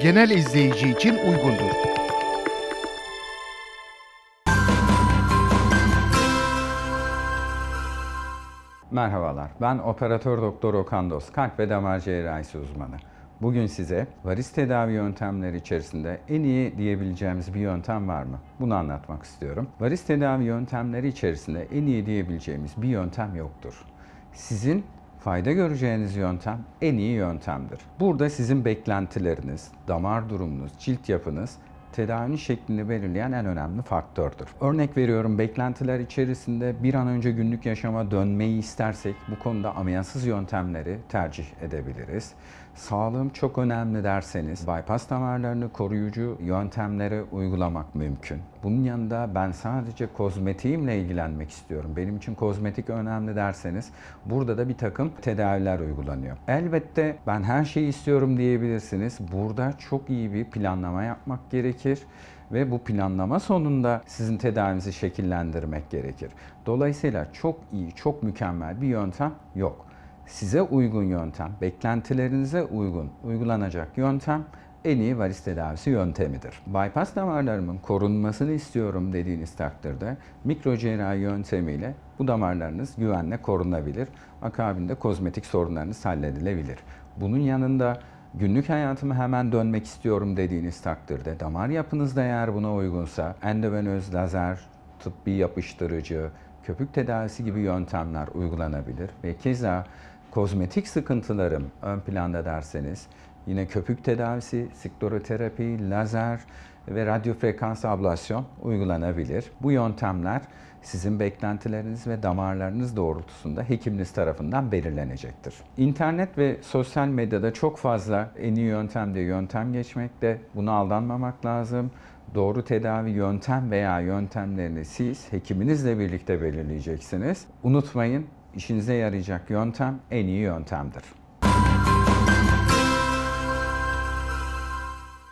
genel izleyici için uygundur. Merhabalar, ben operatör doktor Okan Dost, kalp ve damar cerrahisi uzmanı. Bugün size varis tedavi yöntemleri içerisinde en iyi diyebileceğimiz bir yöntem var mı? Bunu anlatmak istiyorum. Varis tedavi yöntemleri içerisinde en iyi diyebileceğimiz bir yöntem yoktur. Sizin fayda göreceğiniz yöntem en iyi yöntemdir. Burada sizin beklentileriniz, damar durumunuz, cilt yapınız tedavinin şeklini belirleyen en önemli faktördür. Örnek veriyorum beklentiler içerisinde bir an önce günlük yaşama dönmeyi istersek bu konuda ameliyatsız yöntemleri tercih edebiliriz. Sağlığım çok önemli derseniz bypass damarlarını koruyucu yöntemleri uygulamak mümkün. Bunun yanında ben sadece kozmetiğimle ilgilenmek istiyorum. Benim için kozmetik önemli derseniz burada da bir takım tedaviler uygulanıyor. Elbette ben her şeyi istiyorum diyebilirsiniz. Burada çok iyi bir planlama yapmak gerekir ve bu planlama sonunda sizin tedavinizi şekillendirmek gerekir. Dolayısıyla çok iyi, çok mükemmel bir yöntem yok. Size uygun yöntem, beklentilerinize uygun uygulanacak yöntem en iyi varis tedavisi yöntemidir. Bypass damarlarımın korunmasını istiyorum dediğiniz takdirde mikrocerrahi yöntemiyle bu damarlarınız güvenle korunabilir. Akabinde kozmetik sorunlarınız halledilebilir. Bunun yanında günlük hayatıma hemen dönmek istiyorum dediğiniz takdirde damar yapınız da eğer buna uygunsa endovenöz lazer, tıbbi yapıştırıcı, köpük tedavisi gibi yöntemler uygulanabilir ve keza kozmetik sıkıntılarım ön planda derseniz yine köpük tedavisi, skleroterapi, lazer ve radyo frekans ablasyon uygulanabilir. Bu yöntemler sizin beklentileriniz ve damarlarınız doğrultusunda hekiminiz tarafından belirlenecektir. İnternet ve sosyal medyada çok fazla en iyi yöntem diye yöntem geçmekte. Buna aldanmamak lazım. Doğru tedavi yöntem veya yöntemlerini siz hekiminizle birlikte belirleyeceksiniz. Unutmayın, işinize yarayacak yöntem en iyi yöntemdir.